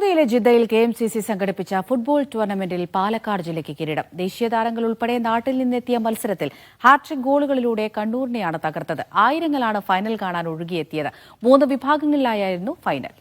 സൗദിയിലെ ജിദ്ദയിൽ K M C C സംഘടിപ്പിച്ച ഫുട്ബോൾ ടൂർണമെന്റിൽ പാലക്കാട് ജില്ലയ്ക്ക് കിരീടം. ദേശീയ താരങ്ങൾ ഉൾപ്പെടെ നാട്ടിൽ നിന്നെത്തിയ മത്സരത്തിൽ ഹാട്രിക് ഗോളുകളിലൂടെ കണ്ണൂരിനെയാണ് തകർത്തത്. ആയിരങ്ങളാണ് ഫൈനൽ കാണാൻ ഒഴുകിയെത്തിയത്. മൂന്ന് വിഭാഗങ്ങളിലായിരുന്നു ഫൈനൽ.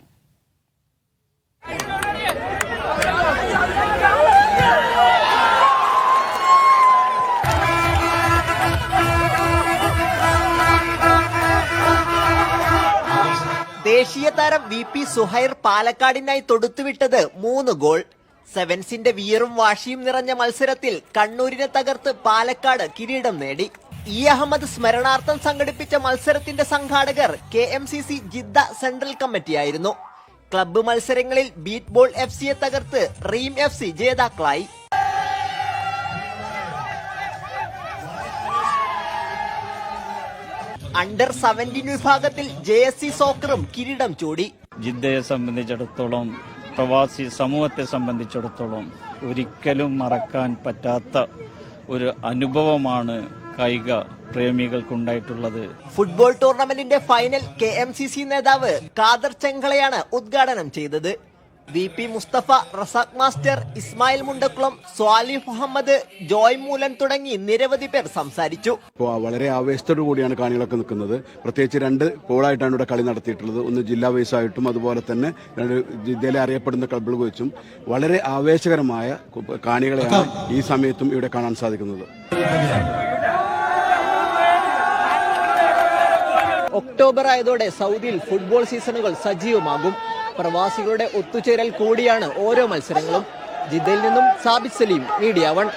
ദേശീയ താരം വി പി സുഹൈർ പാലക്കാടിനായി തൊടുത്തുവിട്ടത് മൂന്ന് ഗോൾ. സെവൻസിന്റെ വീറും വാശിയും നിറഞ്ഞ മത്സരത്തിൽ കണ്ണൂരിനെ തകർത്ത് പാലക്കാട് കിരീടം നേടി. ഇ അഹമ്മദ് സ്മരണാർത്ഥം സംഘടിപ്പിച്ച മത്സരത്തിന്റെ സംഘാടകർ K M C C Jeddah central കമ്മിറ്റിയായിരുന്നു club മത്സരങ്ങളിൽ ബീറ്റ് ബോൾ എഫ് സിയെ തകർത്ത് റീം എഫ് സി ജേതാക്കളായി. അണ്ടർ സെവന്റീൻ വിഭാഗത്തിൽ ജെ എസ് സി സോക്കറും കിരീടം ചൂടി. ജിദ്ദയെ സംബന്ധിച്ചിടത്തോളം പ്രവാസി സമൂഹത്തെ സംബന്ധിച്ചിടത്തോളം ഒരിക്കലും മറക്കാൻ പറ്റാത്ത ഒരു അനുഭവമാണ് കായിക പ്രേമികൾക്കുണ്ടായിട്ടുള്ളത്. Football ടൂർണമെന്റിന്റെ final K M C C നേതാവ് കാദർ ചെങ്കളയാണ് ഉദ്ഘാടനം ചെയ്തത്. V P Mustafa Razak master Ismail Mundakkulam Swalif Muhammad Joy Moolan തുടങ്ങി നിരവധി പേർ സംസാരിച്ചു. വളരെ ആവേശത്തോടു കൂടിയാണ് കാണികളൊക്കെ നിൽക്കുന്നത്. പ്രത്യേകിച്ച് രണ്ട് പോളായിട്ടാണ് ഇവിടെ കളി നടത്തിയിട്ടുള്ളത്. ഒന്ന് ജില്ലാ വൈസ് ആയിട്ടും അതുപോലെ തന്നെ രണ്ട് ജില്ലയിലെ അറിയപ്പെടുന്ന ക്ലബ്ബുകൾ വെച്ചും വളരെ ആവേശകരമായ കാണികളെയാണ് ഈ സമയത്തും ഇവിടെ കാണാൻ സാധിക്കുന്നത്. ഒക്ടോബർ ആയതോടെ സൗദിയിൽ ഫുട്ബോൾ സീസണുകൾ സജീവമാകും. പ്രവാസികളുടെ ഒത്തുചേരൽ കൂടിയാണ് ഓരോ മത്സരങ്ങളും. ജിദ്ദയിൽ നിന്നും സാബിത് സലീം മീഡിയ വൺ.